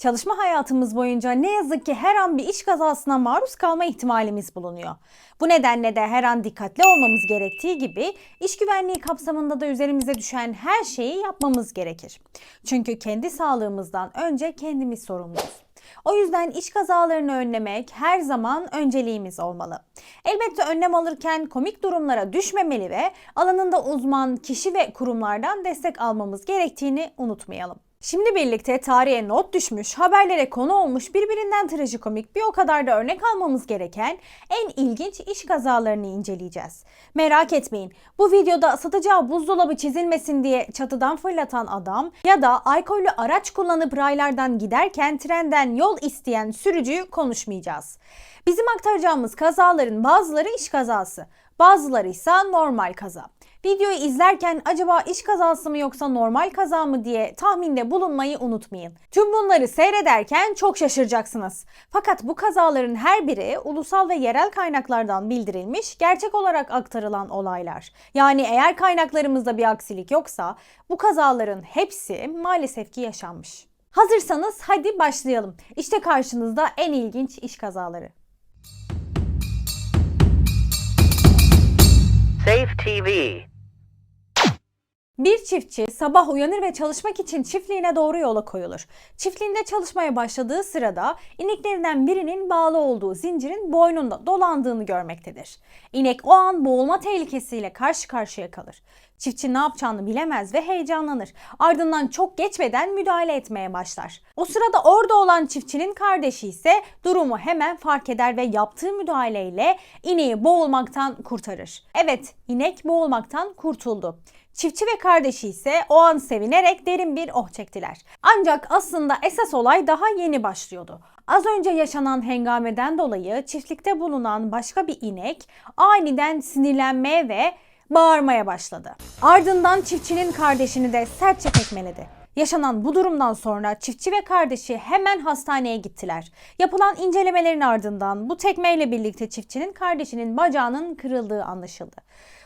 Çalışma hayatımız boyunca ne yazık ki her an bir iş kazasına maruz kalma ihtimalimiz bulunuyor. Bu nedenle de her an dikkatli olmamız gerektiği gibi iş güvenliği kapsamında da üzerimize düşen her şeyi yapmamız gerekir. Çünkü kendi sağlığımızdan önce kendimiz sorumluyuz. O yüzden iş kazalarını önlemek her zaman önceliğimiz olmalı. Elbette önlem alırken komik durumlara düşmemeli ve alanında uzman kişi ve kurumlardan destek almamız gerektiğini unutmayalım. Şimdi birlikte tarihe not düşmüş, haberlere konu olmuş birbirinden trajikomik bir o kadar da örnek almamız gereken en ilginç iş kazalarını inceleyeceğiz. Merak etmeyin bu videoda satacağı buzdolabı çizilmesin diye çatıdan fırlatan adam ya da alkollü araç kullanıp raylardan giderken trenden yol isteyen sürücüyü konuşmayacağız. Bizim aktaracağımız kazaların bazıları iş kazası, bazıları ise normal kaza. Videoyu izlerken acaba iş kazası mı yoksa normal kaza mı diye tahminde bulunmayı unutmayın. Tüm bunları seyrederken çok şaşıracaksınız. Fakat bu kazaların her biri ulusal ve yerel kaynaklardan bildirilmiş, gerçek olarak aktarılan olaylar. Yani eğer kaynaklarımızda bir aksilik yoksa bu kazaların hepsi maalesef ki yaşanmış. Hazırsanız hadi başlayalım. İşte karşınızda en ilginç iş kazaları. Safe TV. Bir çiftçi sabah uyanır ve çalışmak için çiftliğine doğru yola koyulur. Çiftliğinde çalışmaya başladığı sırada ineklerinden birinin bağlı olduğu zincirin boynunda dolandığını görmektedir. İnek o an boğulma tehlikesiyle karşı karşıya kalır. Çiftçi ne yapacağını bilemez ve heyecanlanır. Ardından çok geçmeden müdahale etmeye başlar. O sırada orada olan çiftçinin kardeşi ise durumu hemen fark eder ve yaptığı müdahaleyle ineği boğulmaktan kurtarır. Evet, inek boğulmaktan kurtuldu. Çiftçi ve kardeşi ise o an sevinerek derin bir oh çektiler. Ancak aslında esas olay daha yeni başlıyordu. Az önce yaşanan hengameden dolayı çiftlikte bulunan başka bir inek aniden sinirlenmeye ve bağırmaya başladı. Ardından çiftçinin kardeşini de sertçe tekmeledi. Yaşanan bu durumdan sonra çiftçi ve kardeşi hemen hastaneye gittiler. Yapılan incelemelerin ardından bu tekmeyle birlikte çiftçinin kardeşinin bacağının kırıldığı anlaşıldı.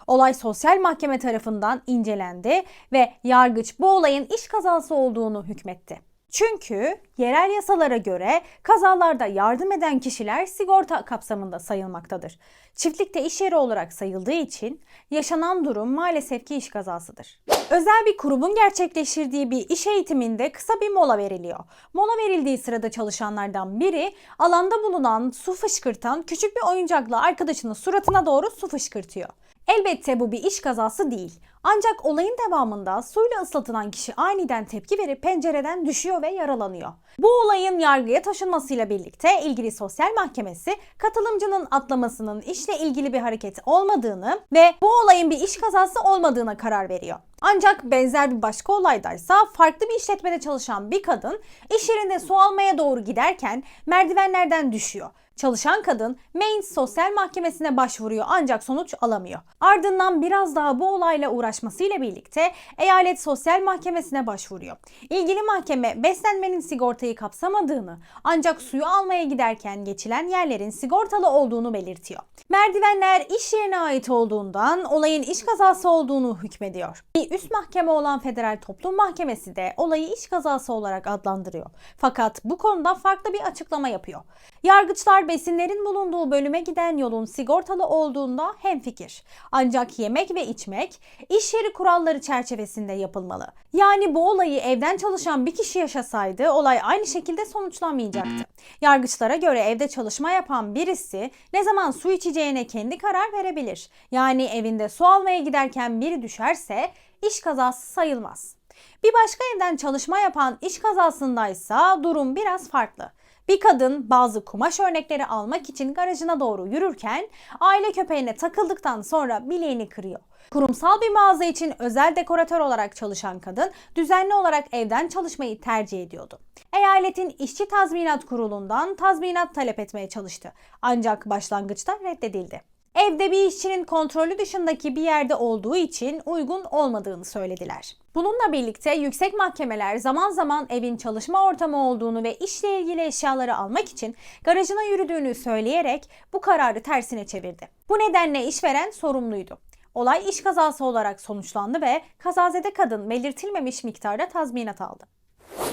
Olay sosyal mahkeme tarafından incelendi ve yargıç bu olayın iş kazası olduğunu hükmetti. Çünkü yerel yasalara göre kazalarda yardım eden kişiler sigorta kapsamında sayılmaktadır. Çiftlikte iş yeri olarak sayıldığı için yaşanan durum maalesef ki iş kazasıdır. Özel bir kurumun gerçekleştirdiği bir iş eğitiminde kısa bir mola veriliyor. Mola verildiği sırada çalışanlardan biri alanda bulunan su fışkırtan küçük bir oyuncakla arkadaşının suratına doğru su fışkırtıyor. Elbette bu bir iş kazası değil. Ancak olayın devamında suyla ıslatılan kişi aniden tepki verip pencereden düşüyor ve yaralanıyor. Bu olayın yargıya taşınmasıyla birlikte ilgili sosyal mahkemesi katılımcının atlamasının işle ilgili bir hareket olmadığını ve bu olayın bir iş kazası olmadığına karar veriyor. Ancak benzer bir başka olaydaysa farklı bir işletmede çalışan bir kadın iş yerinde su almaya doğru giderken merdivenlerden düşüyor. Çalışan kadın Mainz Sosyal Mahkemesi'ne başvuruyor ancak sonuç alamıyor. Ardından biraz daha bu olayla uğraşmasıyla birlikte Eyalet Sosyal Mahkemesi'ne başvuruyor. İlgili mahkeme beslenmenin sigortayı kapsamadığını ancak suyu almaya giderken geçilen yerlerin sigortalı olduğunu belirtiyor. Merdivenler iş yerine ait olduğundan olayın iş kazası olduğunu hükmediyor. Bir üst mahkeme olan Federal Toplum Mahkemesi de olayı iş kazası olarak adlandırıyor. Fakat bu konuda farklı bir açıklama yapıyor. Yargıçlar besinlerin bulunduğu bölüme giden yolun sigortalı olduğunda hemfikir. Ancak yemek ve içmek iş yeri kuralları çerçevesinde yapılmalı. Yani bu olayı evden çalışan bir kişi yaşasaydı olay aynı şekilde sonuçlanmayacaktı. Yargıçlara göre evde çalışma yapan birisi ne zaman su içeceğine kendi karar verebilir. Yani evinde su almaya giderken biri düşerse iş kazası sayılmaz. Bir başka evden çalışma yapan iş kazasındaysa durum biraz farklı. Bir kadın bazı kumaş örnekleri almak için garajına doğru yürürken aile köpeğine takıldıktan sonra bileğini kırıyor. Kurumsal bir mağaza için özel dekoratör olarak çalışan kadın düzenli olarak evden çalışmayı tercih ediyordu. Eyaletin işçi tazminat kurulundan tazminat talep etmeye çalıştı. Ancak başlangıçta reddedildi. Evde bir işçinin kontrolü dışındaki bir yerde olduğu için uygun olmadığını söylediler. Bununla birlikte yüksek mahkemeler zaman zaman evin çalışma ortamı olduğunu ve işle ilgili eşyaları almak için garajına yürüdüğünü söyleyerek bu kararı tersine çevirdi. Bu nedenle işveren sorumluydu. Olay iş kazası olarak sonuçlandı ve kazazede kadın belirtilmemiş miktarda tazminat aldı.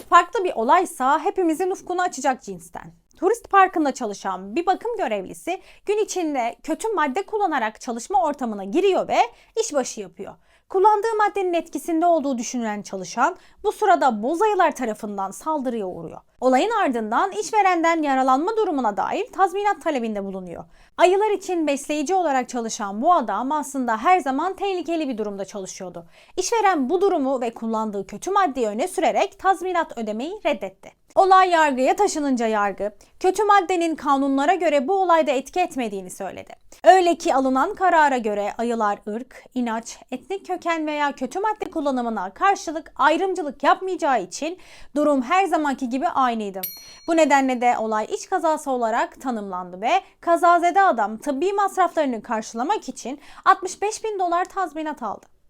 Farklı bir olaysa hepimizin ufkunu açacak cinsten. Turist parkında çalışan bir bakım görevlisi gün içinde kötü madde kullanarak çalışma ortamına giriyor ve işbaşı yapıyor. Kullandığı maddenin etkisinde olduğu düşünülen çalışan bu sırada boz ayılar tarafından saldırıya uğruyor. Olayın ardından işverenden yaralanma durumuna dair tazminat talebinde bulunuyor. Ayılar için besleyici olarak çalışan bu adam aslında her zaman tehlikeli bir durumda çalışıyordu. İşveren bu durumu ve kullandığı kötü maddeyi öne sürerek tazminat ödemeyi reddetti. Olay yargıya taşınınca yargı, kötü maddenin kanunlara göre bu olayda etki etmediğini söyledi. Öyle ki alınan karara göre ayılar ırk, inanç, etnik köken veya kötü madde kullanımına karşılık ayrımcılık yapmayacağı için durum her zamanki gibi aynıydı. Bu nedenle de olay iç kazası olarak tanımlandı ve kazazede adam tıbbi masraflarını karşılamak için 65 bin dolar tazminat aldı.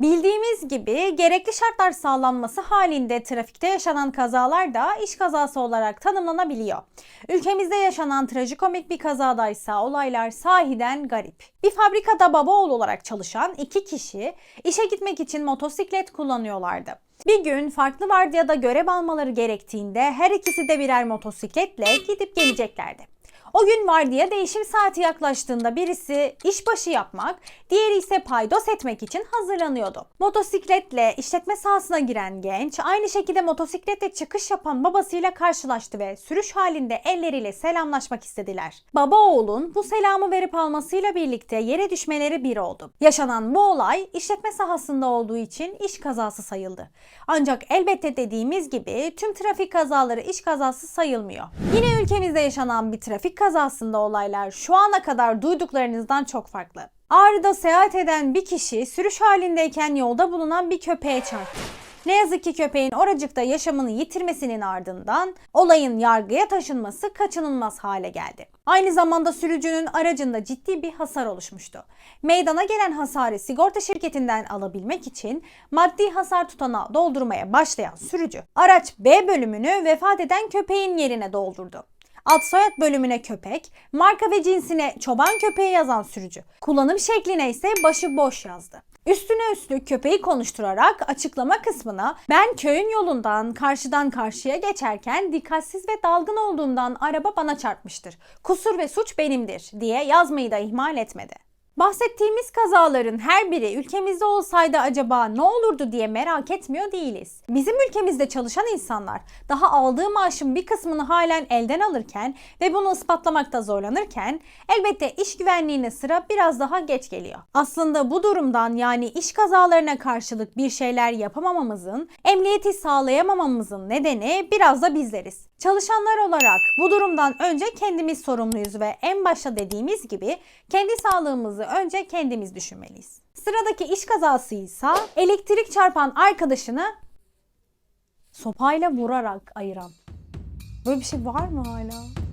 Bildiğimiz gibi gerekli şartlar sağlanması halinde trafikte yaşanan kazalar da iş kazası olarak tanımlanabiliyor. Ülkemizde yaşanan trajikomik bir kazadaysa olaylar sahiden garip. Bir fabrikada baba oğul olarak çalışan iki kişi işe gitmek için motosiklet kullanıyorlardı. Bir gün farklı vardiyada görev almaları gerektiğinde her ikisi de birer motosikletle gidip geleceklerdi. O gün vardiya değişim saati yaklaştığında birisi işbaşı yapmak, diğeri ise paydos etmek için hazırlanıyordu. Motosikletle işletme sahasına giren genç aynı şekilde motosikletle çıkış yapan babasıyla karşılaştı ve sürüş halinde elleriyle selamlaşmak istediler. Baba oğlun bu selamı verip almasıyla birlikte yere düşmeleri bir oldu. Yaşanan bu olay işletme sahasında olduğu için iş kazası sayıldı. Ancak elbette dediğimiz gibi tüm trafik kazaları iş kazası sayılmıyor. Yine ülkemizde yaşanan bir trafik kazasında olaylar şu ana kadar duyduklarınızdan çok farklı. Ağrı'da seyahat eden bir kişi sürüş halindeyken yolda bulunan bir köpeğe çarptı. Ne yazık ki köpeğin oracıkta yaşamını yitirmesinin ardından olayın yargıya taşınması kaçınılmaz hale geldi. Aynı zamanda sürücünün aracında ciddi bir hasar oluşmuştu. Meydana gelen hasarı sigorta şirketinden alabilmek için maddi hasar tutanağı doldurmaya başlayan sürücü araç B bölümünü vefat eden köpeğin yerine doldurdu. Ad soyad bölümüne köpek, marka ve cinsine çoban köpeği yazan sürücü. Kullanım şekline ise başı boş yazdı. Üstüne üstlük köpeği konuşturarak açıklama kısmına ben köyün yolundan karşıdan karşıya geçerken dikkatsiz ve dalgın olduğumdan araba bana çarpmıştır. Kusur ve suç benimdir diye yazmayı da ihmal etmedi. Bahsettiğimiz kazaların her biri ülkemizde olsaydı acaba ne olurdu diye merak etmiyor değiliz. Bizim ülkemizde çalışan insanlar daha aldığı maaşın bir kısmını halen elden alırken ve bunu ispatlamakta zorlanırken elbette iş güvenliğine sıra biraz daha geç geliyor. Aslında bu durumdan yani iş kazalarına karşılık bir şeyler yapamamamızın, emniyeti sağlayamamamızın nedeni biraz da bizleriz. Çalışanlar olarak bu durumdan önce kendimiz sorumluyuz ve en başta dediğimiz gibi kendi sağlığımızı önce kendimiz düşünmeliyiz. Sıradaki iş kazası ise elektrik çarpan arkadaşını sopayla vurarak ayıran. Böyle bir şey var mı hala?